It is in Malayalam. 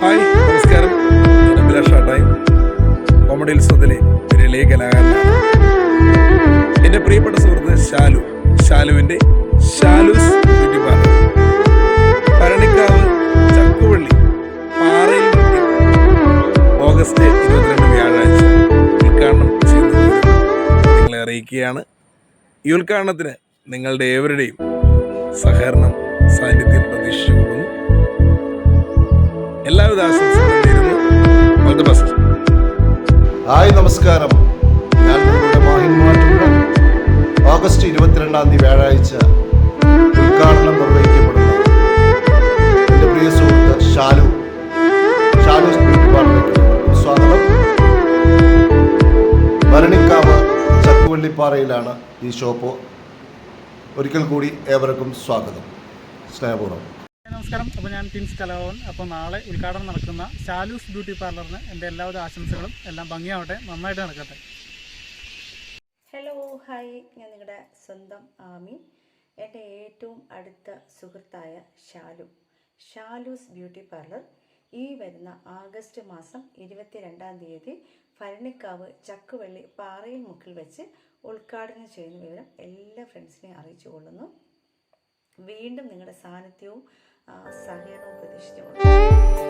ഹായ് നമസ്കാരം. ഞാൻ അഭിലാഷ് ഷാട്ടായി. കോമഡി ഉത്സവത്തിലെ ഇളയ കലാകാരനാണ്. എന്റെ പ്രിയപ്പെട്ട സുഹൃത്ത് ഷാലു ഷാലുവിന്റെ ഷാലൂസ് ബ്യൂട്ടി പാർലർ. പരണിക്കാവ് ചക്കുവള്ളി പാറയിൽ ഓഗസ്റ്റ് ഇരുപത്തിരണ്ട് വ്യാഴാഴ്ച ഉദ്ഘാടനം ചെയ്യുന്നത് നിങ്ങളെ അറിയിക്കുകയാണ്. ഈ ഉദ്ഘാടനത്തിന് നിങ്ങളുടെ ഏവരുടെയും സഹകരണം സാന്നിധ്യം ഹായ് നമസ്കാരം. ഞാൻ നിങ്ങളുടെ ഓഗസ്റ്റ് ഇരുപത്തിരണ്ടാം തീയതി വ്യാഴാഴ്ച ഉദ്ഘാടനം നിർവഹിക്കപ്പെടുന്ന. എന്റെ പ്രിയ സുഹൃത്ത് ഷാലു. ഷാലു ബ്യൂട്ടി പാർലറിലേക്ക് സ്വാഗതം. ഭരണിക്കാവ് ചക്കുവള്ളിപ്പാറയിലാണ് ഈ ഷോപ്പ്. ഒരിക്കൽ കൂടി ഏവർക്കും സ്വാഗതം. സ്നേഹപൂർവം. നമസ്കാരം. അപ്പോൾ ഞാൻ ടിൻസ് കലാഭവൻ. അപ്പോൾ നാളെ ഉദ്ഘാടനം നടക്കുന്ന ഷാലൂസ് ബ്യൂട്ടി പാർലറിന് എന്റെ എല്ലാവിധ ആശംസകളും എല്ലാം ഭംഗിയാവട്ടെ. നന്നായിട്ട് നടക്കട്ടെ. ഹലോ ഹായ് ഞാൻ നിങ്ങളുടെ സ്വന്തം ആമി. എന്റെ ഏറ്റവും അടുത്ത സുഹൃത്തായ ഷാലു ഷാലൂസ് ബ്യൂട്ടി പാർലർ ഈ വരുന്ന ആഗസ്റ്റ് മാസം ഇരുപത്തിരണ്ടാം തീയതി ഭരണിക്കാവ് ചക്കുവള്ളി പാറയിൽ മുക്കിൽ വെച്ച് ഉദ്ഘാടനം ചെയ്യുന്ന വിവരം എല്ലാ ഫ്രണ്ട്സിനെയും അറിയിച്ചു കൊള്ളുന്നു. വീണ്ടും നിങ്ങളുടെ സാന്നിധ്യവും 啊，啥也弄不对象了。